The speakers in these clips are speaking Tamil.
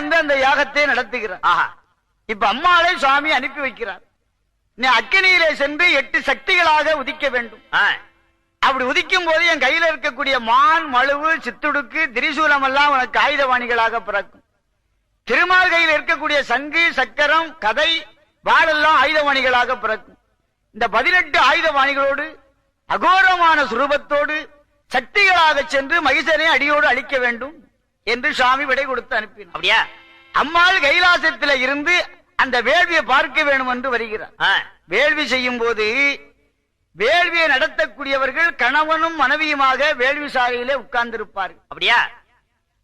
வந்து அந்த யாகத்தை நடத்துகிறார். ஆஹா. இப்ப அம்மாளை சுவாமி அனுப்பி வைக்கிறார். நீ அக்கினியிலே சென்று எட்டு சக்திகளாக உதிக்க வேண்டும். அப்படி உதிக்கும் போது என் கையில இருக்கக்கூடிய மான் மழுவு சித்துடுக்கு திரிசூலம் எல்லாம் உனக்கு ஆயுதவாணிகளாக பிறக்கும். திருமால் கையில் இருக்கக்கூடிய சங்கு சக்கரம் கதை வாளெல்லாம் ஆயுதவாணிகளாக பிறக்கும். இந்த பதினெட்டு ஆயுதவாணிகளோடு அகோரமான சுரூபத்தோடு சக்திகளாக சென்று மகிஷனை அடியோடு அழிக்க வேண்டும். என்று சுவாமி விடை கொடுத்து அனுப்பினார். அப்படியா? அம்மாள் கைலாசத்தில இருந்து அந்த வேள்வியை பார்க்க வேண்டும் என்று வருகிறார். வேள்வி செய்யும் போது வேள்வியை நடத்தக்கூடியவர்கள் கணவனும் மனைவியுமாக வேள்வி சாலையிலே உட்கார்ந்திருப்பார்கள். அப்படியா?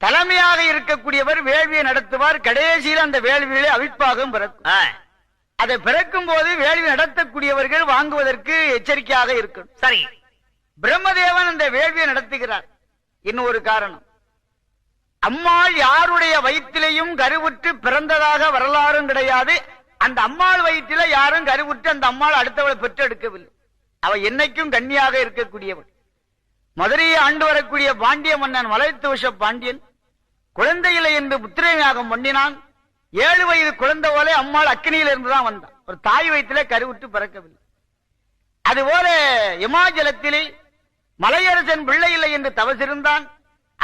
தலைமையாக இருக்கக்கூடியவர் வேள்வியை நடத்துவார். கடைசியில் அந்த வேள்வியிலே அவிழ்ப்பாகவும் பிறக்கும். அதை பிறக்கும் போது வேள்வி நடத்தக்கூடியவர்கள் வாங்குவதற்கு எச்சரிக்கையாக இருக்கணும். சரி. பிரம்மதேவன் அந்த வேள்வியை நடத்துகிறார். இன்னும் ஒரு காரணம். அம்மாள் யாருடைய வயிற்றிலையும் கருவுற்று பிறந்ததாக வரலாறும் கிடையாது. அந்த அம்மாள் வயிற்றில யாரும் கருவுற்று அந்த அம்மாள் அடுத்தவளை பெற்றெடுக்கவில்லை. அவ என்னைக்கும் கன்னியாக இருக்கக்கூடியவள். மதுரையை ஆண்டு வரக்கூடிய பாண்டிய மன்னன் மலைத்துவச பாண்டியன் குழந்தையில என்று முத்திரையாகம் பண்ணினான். ஏழு வயது குழந்தை போல அம்மாள் அக்னியில இருந்துதான் வந்தான். ஒரு தாய் வயிற்றில கருவுற்று பிறக்கவில்லை. அதுபோல இமாச்சலத்திலே மலையரசன் பிள்ளை இல்லை என்று தவசிருந்தான்.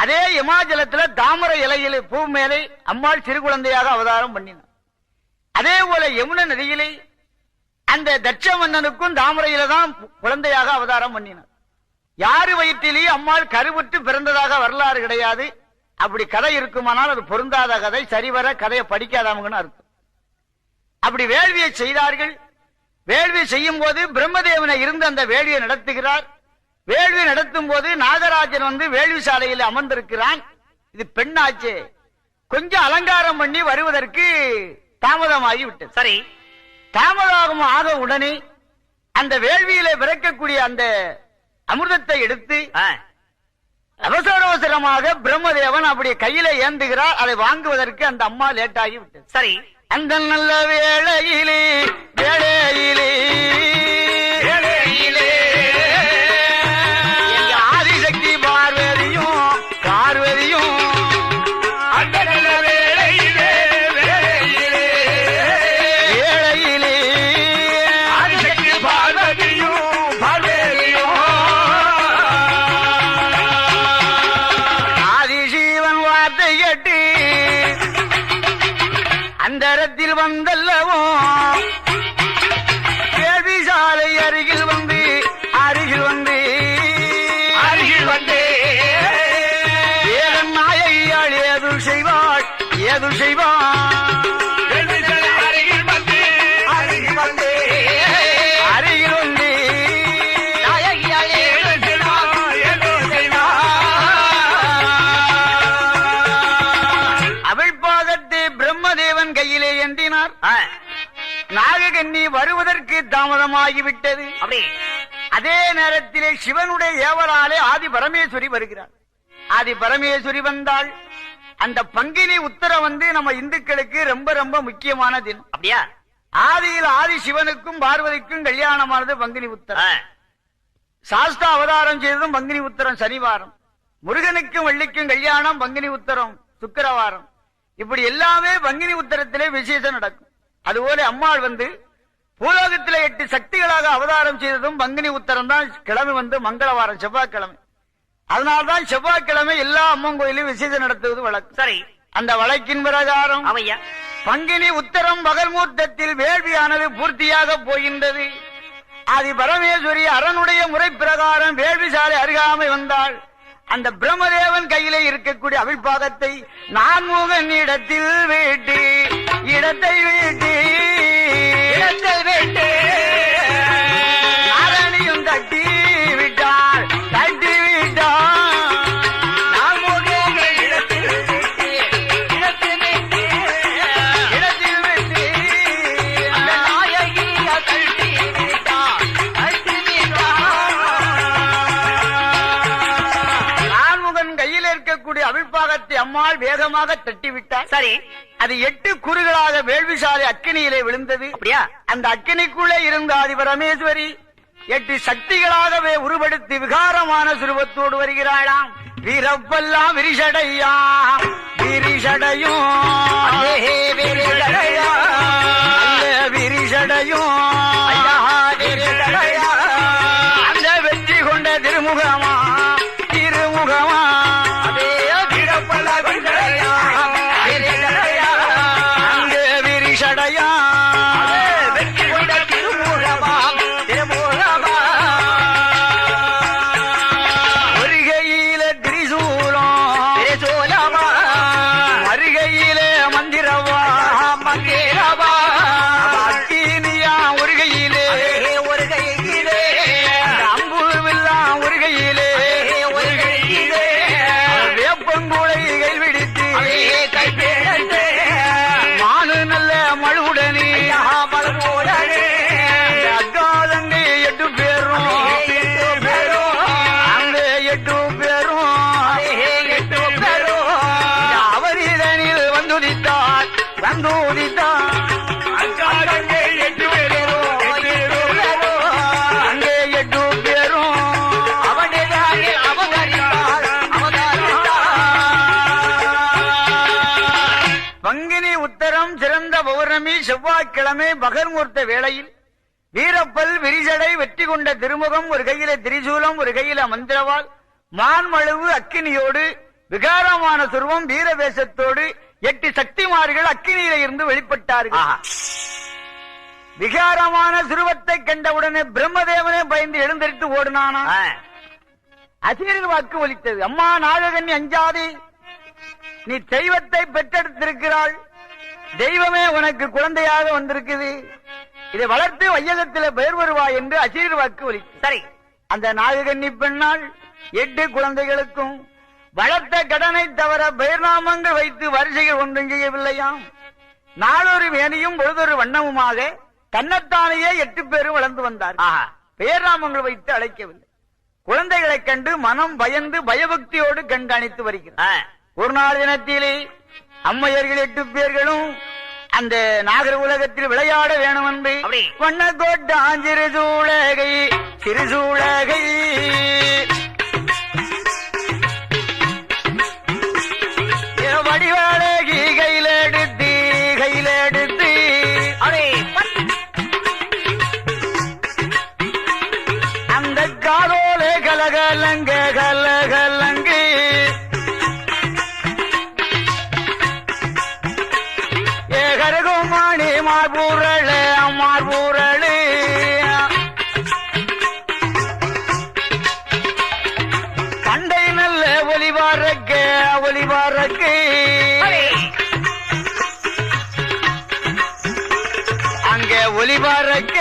அதே இமாச்சலத்துல தாமரை இலையில பூ மேலே அம்மாள் சிறு குழந்தையாக அவதாரம் பண்ணினார் அதே போல யமுன நதியிலே அந்த தட்ச மன்னனுக்கும் தாமரையில தான் குழந்தையாக அவதாரம் பண்ணினார் யாரு வயிற்றிலேயே அம்மாள் கருவுற்று பிறந்ததாக வரலாறு கிடையாது. அப்படி கதை இருக்குமானால் அது பொருந்தாத கதை சரிவர கதையை படிக்காதவங்கன்னு அர்த்தம். அப்படி வேள்வியை செய்தார்கள். வேள்வி செய்யும் போது பிரம்மதேவனை இருந்து அந்த வேள்வியை நடத்துகிறார். வேள்வி நடத்தும் போது நாகராஜன் வந்து வேள்வி சாலையில் அமர்ந்திருக்கிறான். இது பெண்ணாச்சே. கொஞ்சம் அலங்காரம் பண்ணி வருவதற்கு தாமதமாகி விட்டது சரி. தாமதம் ஆக உடனே அந்த வேள்வியிலே பிறக்கக்கூடிய அந்த அமிர்தத்தை எடுத்து அவசர அவசரமாக பிரம்மதேவன் அப்படி கையில ஏந்துகிறார். அதை வாங்குவதற்கு அந்த அம்மா லேட் ஆகி விட்டது சரி. அந்த நல்ல வேளையிலே வேளையிலே. அந்தரத்தில் வந்தல்லவோ? கேள்வி சாலை அருகில் வந்து அருகில் வந்து. அருகில் வந்தே. ஏதன் நாயகியாள் ஏது செய்வாள் ஏது செய்வாள் ஆ, நாககன்னி வருவதற்கு தாமதமாகிவிட்டது. அப்படி. அதே நேரத்திலே சிவனுடைய ஏவலாலே ஆதி பரமேஸ்வரி வருகிறார். ஆதி பரமேஸ்வரி வந்தால் அந்த பங்கினி உத்தரம் வந்து நம்ம இந்துக்களுக்கு ரொம்ப ரொம்ப முக்கியமான தினம். அப்படியா? ஆதியில் ஆதி சிவனுக்கும் பார்வதிக்கும் கல்யாணமானது பங்கினி உத்தரம். சாஸ்தா அவதாரம் செய்ததும் பங்கினி உத்தரம் சனிவாரம். முருகனுக்கும் வள்ளிக்கும் கல்யாணம் பங்கினி உத்தரம் சுக்கிரவாரம். இப்படி எல்லாமே பங்கினி உத்தரத்திலே விசேஷம் நடக்கும். அதுபோல அம்மாள் வந்து பூலோகத்திலே எட்டு சக்திகளாக அவதாரம் செய்ததும் பங்கினி உத்தரம் தான் கிழமை வந்து மங்களவாரம் செவ்வாய்க்கிழமை. அதனால்தான் செவ்வாய்க்கிழமை எல்லா அம்மன் கோயிலும் விசேஷம் நடத்துவது வழக்கம். சரி. அந்த வழக்கின் பிரகாரம் அவையா? பங்கினி உத்தரம் பகல்மூர்த்தத்தில் வேள்வியானது பூர்த்தியாக போகின்றது. ஆதி பரமேஸ்வரி அரணுடைய முறை பிரகாரம் வேள்விசாலை அருகாமை வந்தாள். அந்த பிரம்மதேவன் கையில இருக்கக்கூடிய அவிழ்பாகத்தை நான்முகன் இடத்தில் வேட்டி இடத்தை வேட்டி வேகமாக தட்டிவிட்டார் சரி அது எட்டு குறுகளாக வேள்விசாலை அக்கினியிலே விழுந்தது. அப்படியா? அந்த அக்கினிக்குள்ளே இருந்த ஆதி பரமேஸ்வரி எட்டு சக்திகளாகவே உருவெடுத்து விகாரமான சுருவத்தோடு வருகிறாளாம். வீரப்பெல்லாம் விரிசடையா விரிசடையும். செவ்வாய்க்கிழமை பகர்மூர்த்த வேளையில் வீரப்பல் விரிசடை வெற்றி கொண்ட திருமுகம் ஒரு கையில திரிசூலம் ஒரு கையில மந்திரவால் மான்மழுவு அக்கினியோடு விகாரமான சுருவம் வீரவேஷத்தோடு எட்டு சக்திமார்கள் அக்கினியில இருந்து வெளிப்பட்டார்கள். விகாரமான சுருவத்தை கண்டவுடனே பிரம்மதேவனே பயந்து எழுந்தரித்து ஓடினானா? அசீரின் வாக்கு ஒலித்தது. அம்மா நாககன்னி அஞ்சாதே நீ தெய்வத்தை பெற்றெடுத்திருக்கிறாள். தெய்வமே உனக்கு குழந்தையாக வந்திருக்குது. இதை வளர்த்து வையகத்தில பெயர் வருவாய் என்று அசீர் வாக்கு ஒலித்தது சரி. அந்த நாககன்னி பெண்ணாள் எட்டு குழந்தைகளுக்கும் வளர்த்த கடனை தவிர பெயர் நாமங்கள் வைத்து வரிசைகள் ஒன்றும் செய்யவில்லையாம் நாளொரு வேணியும் பொழுதொரு வண்ணமுமாக தன்னைத்தானையே எட்டு பேரும் வளர்ந்து வந்தார். பெயர் நாமங்கள் வைத்து அழைக்கவில்லை. குழந்தைகளைக் கண்டு மனம் பயந்து பயபக்தியோடு கண்காணித்து வருகிறார். ஒரு நாள் தினத்திலே அம்மையர்கள் எட்டு பேர்களும் அந்த நாகர உலகத்தில் விளையாட வேணும் என்று அப்படி. வண்ணக்கோட்டான் சிறுசூழகை சிறுசூழகை ஏ அங்க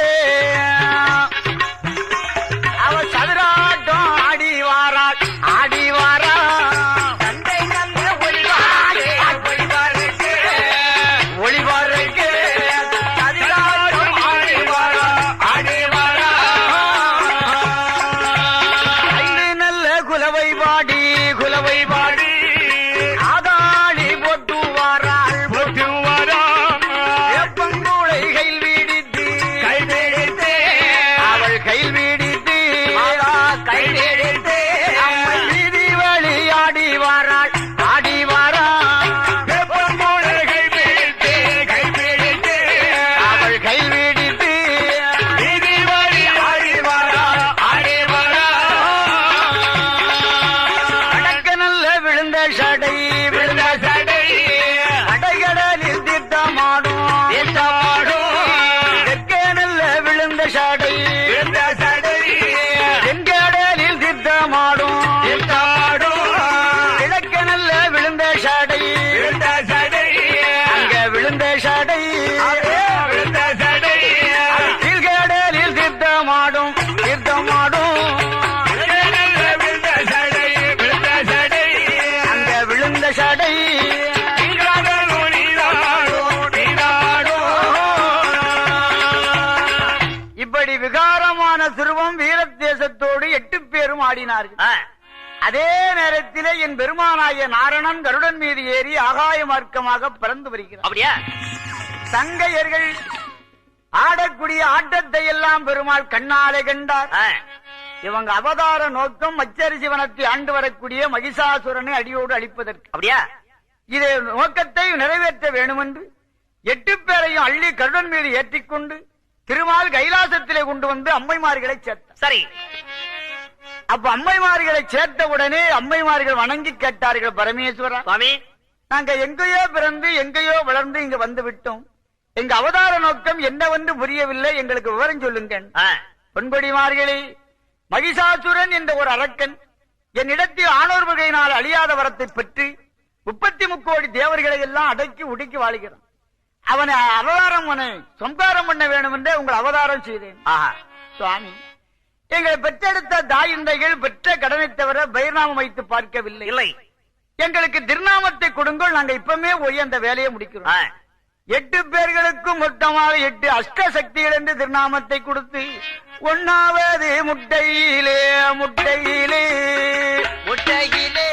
பேரும் ஆடினார்கள். அதே நேரத்திலே என் பெருமானாய நாரணன் கருடன் மீது ஏறி ஆகாய மார்க்கமாக பறந்து வருகிறார். அப்படியா? தங்கையர்கள் ஆடக்கூடிய ஆட்டத்தை எல்லாம் பெருமாள் கண்ணாலே கண்டார். இவங்க அவதார நோக்கம் மச்சரி சிவனத்தை ஆண்டு வரக்கூடிய மகிஷாசுரனை அடியோடு அழிப்பதற்கு. அப்படியா? இதை நோக்கத்தை நிறைவேற்ற வேண்டுமென்று எட்டு பேரையும் அள்ளி கருடன் மீது ஏற்றிக்கொண்டு திருமால் கைலாசத்திலே கொண்டு வந்து அம்மைமார்களை சேர்த்தார். சரி. அப்ப அம்மைமார்களை சேர்த்த உடனே அம்மைமார்கள் வணங்கி கேட்டார்கள் பரமேஸ்வரா. சுவாமி. நாங்க எங்கேயோ பிறந்து எங்கேயோ வளர்ந்து இங்க வந்து விட்டோம். எங்க அவதார நோக்கம் என்னவென்று புரியவில்லை. எங்களுக்கு விவரம் சொல்லுங்க ஆ, பொன்படிமார்களே மகிஷாசுரன் என்ற ஒரு அரக்கன் என்னிடத்தில் ஆணோர் வகையினால் அழியாத வரத்தை பெற்று முப்பத்தி முக்கோடி தேவர்களை எல்லாம் அடக்கி உடுக்கி வாழ்கிறான். அவனை அவதாரம் அவனை சம்காரம் பண்ண வேண்டும் என்றே உங்கள் அவதாரம் செய்தேன். ஆஹா. சுவாமி. எங்களை பெற்றெடுத்த தாயிந்தைகள் பெற்ற கடனை தவிர பயிர்நாமம் வைத்து பார்க்கவில்லை. இல்லை. எங்களுக்கு திருநாமத்தை கொடுங்கள் நாங்க இப்பமே போய் அந்த வேலையை முடிக்கிறோம். எட்டு பேர்களுக்கும் மொத்தமாக எட்டு அஷ்ட சக்திகள் என்று திருநாமத்தை கொடுத்து ஒன்னாவது முட்டையிலே முட்டையிலே. முட்டையிலே.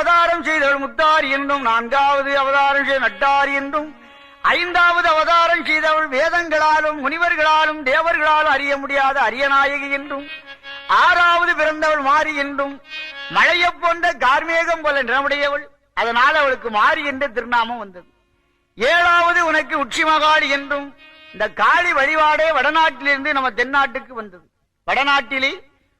அவதாரம் செய்தவள் முத்தாரி என்றும் நான்காவது அவதாரம் செய்த நட்டாரி என்றும் ஐந்தாவது அவதாரம் செய்தவள் வேதங்களாலும் முனிவர்களாலும் தேவர்களாலும் அறிய முடியாத அரியநாயகி என்றும் ஆறாவது பிறந்தவள் மாறி என்றும் மழைய போன்ற கார்மேகம் போல நிறமுடையவள் அதனால் அவளுக்கு மாறி என்ற திருநாமம் வந்தது. ஏழாவது உனக்கு உச்சி மகாளி என்றும் இந்த காளி வழிபாடே வடநாட்டிலிருந்து நம்ம தென்னாட்டுக்கு வந்தது. வடநாட்டிலே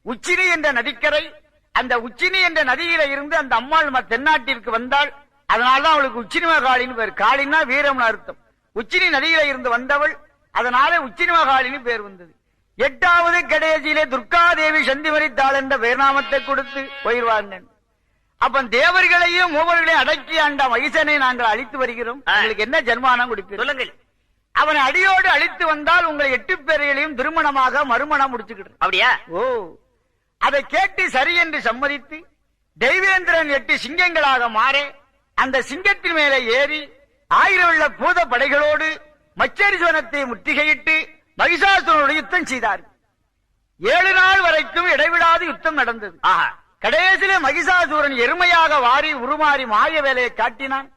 உச்சினி என்ற நதிக்கரை அந்த உச்சினி என்ற நதியில இருந்து அந்த அம்மாள் தென்னாட்டிற்கு வந்தாள். அதனாலதான் அவளுக்கு உச்சினி மகாளின்னு பேர். காளின்னா வீரம்னு அர்த்தம். உச்சினி நதியில இருந்து வந்தவள். அதனால உச்சினி மகாளின்னு பேர் வந்தது. எட்டாவது கடைசியிலே துர்காதேவி சந்திமரித்தாள் என்ற பேர்நாமத்தை கொடுத்து போயிடுவாங்க அப்ப தேவர்களையும் மூவர்களையும் அடக்கி ஆண்ட மகிஷனை நாங்கள் அழித்து வருகிறோம். உங்களுக்கு என்ன ஜன்மானம் சொல்லுங்கள். அவனை அடியோடு அழித்து வந்தால் உங்களை எட்டு பேரைகளையும் திருமணமாக மறுமணம் முடிச்சுக்கிட்டு அப்படியா? ஓ. அதை கேட்டு சரி என்று சம்மதித்து தெய்வேந்திரன் எட்டு சிங்கங்களாக மாற அந்த சிங்கத்தின் மேலே ஏறி ஆயிரம் உள்ள பூத படைகளோடு மச்சரிசோனத்தை முற்றுகையிட்டு மகிஷாசுரனோடு யுத்தம் செய்தார். ஏழு நாள் வரைக்கும் இடைவிடாது யுத்தம் நடந்தது. ஆஹா. கடைசியிலே மகிஷாசூரன் எருமையாக வாரி உருமாறி மாய வேலையை காட்டினான்.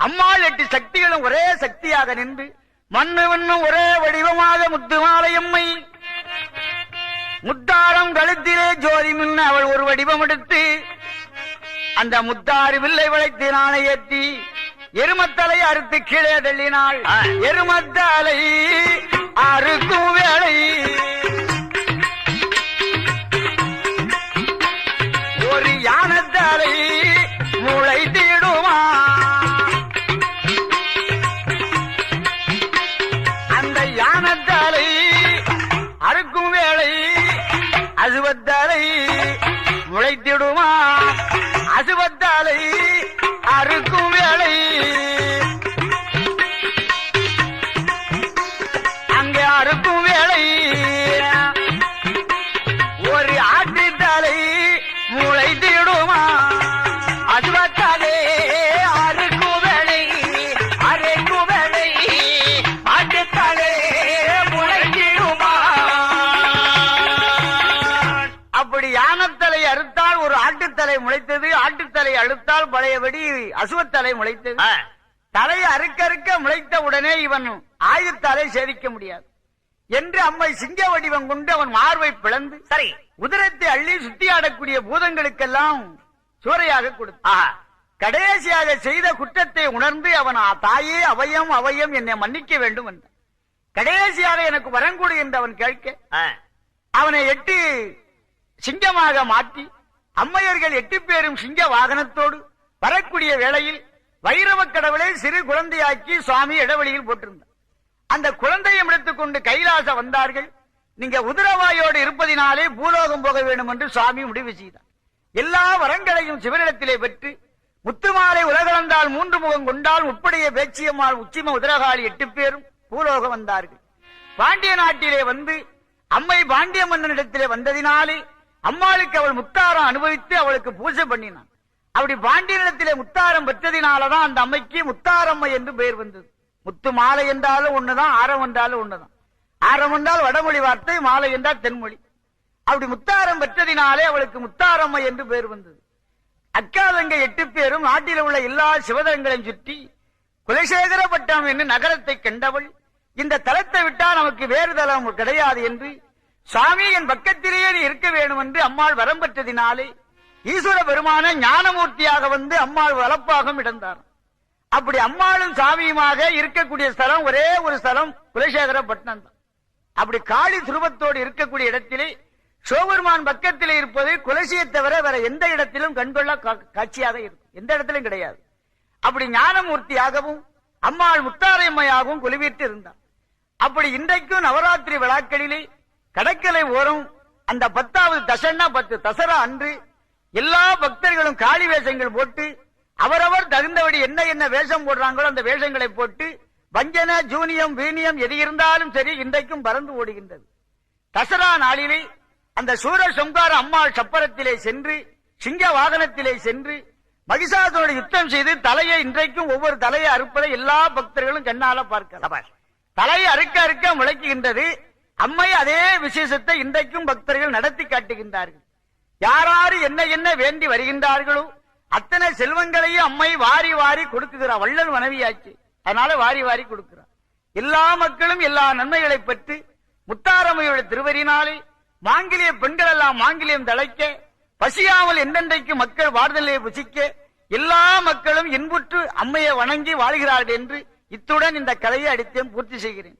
அம்மாள் எட்டு சக்திகளும் ஒரே சக்தியாக நின்று மண்ணு ஒரே வடிவமாக முத்துமாலையம்மை முத்தாரம் கழுத்திலே ஜோதி மின்ன அவள் ஒரு வடிவம் எடுத்து அந்த முத்தாறு வில்லை வளைத்து நாணை ஏற்றி எருமத்தலை அறுத்து கீழே தள்ளினாள். எருமத்தலை அறுக்கும் வேளை அசுவத்தலை முளைத்தது. தலை அறுக்க அறுக்க முளைத்த உடனே இவன் ஆயுத்தாலை சேவிக்க முடியாது. என்று அம்மை சிங்க வடிவம் கொண்டு அவன் மார்பை பிளந்து சரி. உதிரத்தை அள்ளி சுத்தியாடக்கூடிய பூதங்களுக்கெல்லாம் சூறையாக கொடுத்தான். கடைசியாக செய்த குற்றத்தை உணர்ந்து அவன் "ஆ, தாயே அவயம் அவயம் என்னை மன்னிக்க வேண்டும் என்றான். கடைசியாக எனக்கு வரங்கூடு என்று அவன் கேட்க அவனை எட்டு சிங்கமாக மாற்றி அம்மையர்கள் எட்டு பேரும் சிங்க வாகனத்தோடு வரக்கூடிய வேளையில் வைரவ கடவுளை சிறு குழந்தையாக்கி சுவாமி இடைவெளியில் போட்டிருந்தார். அந்த குழந்தையை எடுத்துக்கொண்டு கைலாச வந்தார்கள். நீங்க உதிரவாயோடு இருப்பதினாலே பூலோகம் போக வேண்டும் என்று சுவாமி முடிவு செய்தார். எல்லா வரங்களையும் சிவனிடத்திலே பெற்று முத்துமாலை உலகளந்தால் மூன்று முகம் கொண்டால் உட்படைய பேச்சியம்மாள் உச்சிம உதிரகாளி எட்டு பேரும் பூலோகம் வந்தார்கள். பாண்டிய நாட்டிலே வந்து அம்மை பாண்டிய மன்னனிடத்திலே வந்ததினாலே அம்மாளுக்கு அவள் முத்தாரம் அனுபவித்து அவளுக்கு பூஜை பண்ணினான். அப்படி பாண்டியனிடத்திலே முத்தாரம் பெற்றதினாலதான் அந்த அம்மைக்கு முத்தாரம்மை என்று பெயர் வந்தது. முத்து மாலை என்றாலும் ஒண்ணுதான் ஆரம் என்றாலும் ஒண்ணுதான். ஆரம் என்றால் வடமொழி வார்த்தை மாலை என்றால் தென்மொழி. அப்படி முத்தாரம் பெற்றதினாலே அவளுக்கு முத்தாரம்மை என்று பெயர் வந்தது. அக்காதங்க எட்டு பேரும் நாட்டில் உள்ள எல்லா சிவதங்களையும் சுற்றி குலசேகரப்பட்டம் என்று நகரத்தை கண்டவள் இந்த தலத்தை விட்டால் நமக்கு வேறு தலம் கிடையாது என்று சுவாமி என் பக்கத்திலேயே நீ இருக்க வேண்டும் என்று அம்மாள் வரம் பெற்றதினாலே ஈஸ்வர பெருமான ஞானமூர்த்தியாக வந்து அம்மாள் வளப்பாகம் இடந்தார் அப்படி அம்மாளும் சாமியுமாக இருக்கக்கூடிய ஸ்தலம் ஒரே ஒரு ஸ்தலம் குலசேகரப்பட்டினம் தான். அப்படி காளி துருவத்தோடு இருக்கக்கூடிய இடத்திலே சிவபெருமான் பக்கத்தில் இருப்பது குலசியை தவிர வேற எந்த இடத்திலும் கண்கொள்ள கா- காட்சியாக இருக்கும். எந்த இடத்திலும் கிடையாது. அப்படி ஞானமூர்த்தியாகவும் அம்மாள் முத்தாரையம்மையாகவும் குலுவிட்டு இருந்தார். அப்படி இன்றைக்கும் நவராத்திரி விழாக்களிலே கடற்கரை ஓரம் அந்த பத்தாவது தசன்னா பத்து தசரா அன்று எல்லா பக்தர்களும் காளி வேஷங்கள் போட்டு அவரவர் தகுந்தபடி என்ன என்ன வேஷம் போடுறாங்களோ அந்த வேஷங்களை போட்டு வஞ்சன ஜூனியம் வீனியம் எது இருந்தாலும் சரி இன்றைக்கும் பறந்து ஓடுகின்றது. தசரா நாளிலே அந்த சூர சங்கார அம்மாள் சப்பரத்திலே சென்று சிங்க வாகனத்திலே சென்று மகிஷாசனோடு யுத்தம் செய்து தலையை இன்றைக்கும் ஒவ்வொரு தலையை அறுப்பதை எல்லா பக்தர்களும் கண்ணால பார்க்கலாம். தலையை அறுக்க அறுக்க முளைக்குகின்றது. அம்மை அதே விசேஷத்தை இன்றைக்கும் பக்தர்கள் நடத்தி காட்டுகின்றார்கள். யாராரு என்ன என்ன வேண்டி வருகின்றார்களோ அத்தனை செல்வங்களையும் அம்மை வாரி வாரி கொடுக்குகிறார் வள்ளல் மனைவியாச்சு. அதனால வாரி வாரி கொடுக்கிறார் எல்லா மக்களும் எல்லா நன்மைகளை பெற்று முத்தாரம்மையோட திருவரினாலே மாங்கிலிய பெண்கள் எல்லாம் மாங்கிலியம் தழைக்க பசியாமல் எந்தெந்தைக்கு மக்கள் வாழ்தலை புசிக்க எல்லா மக்களும் இன்புற்று அம்மையை வணங்கி வாழ்கிறார்கள் என்று இத்துடன் இந்த கலையை அடித்தேன் பூர்த்தி செய்கிறேன்.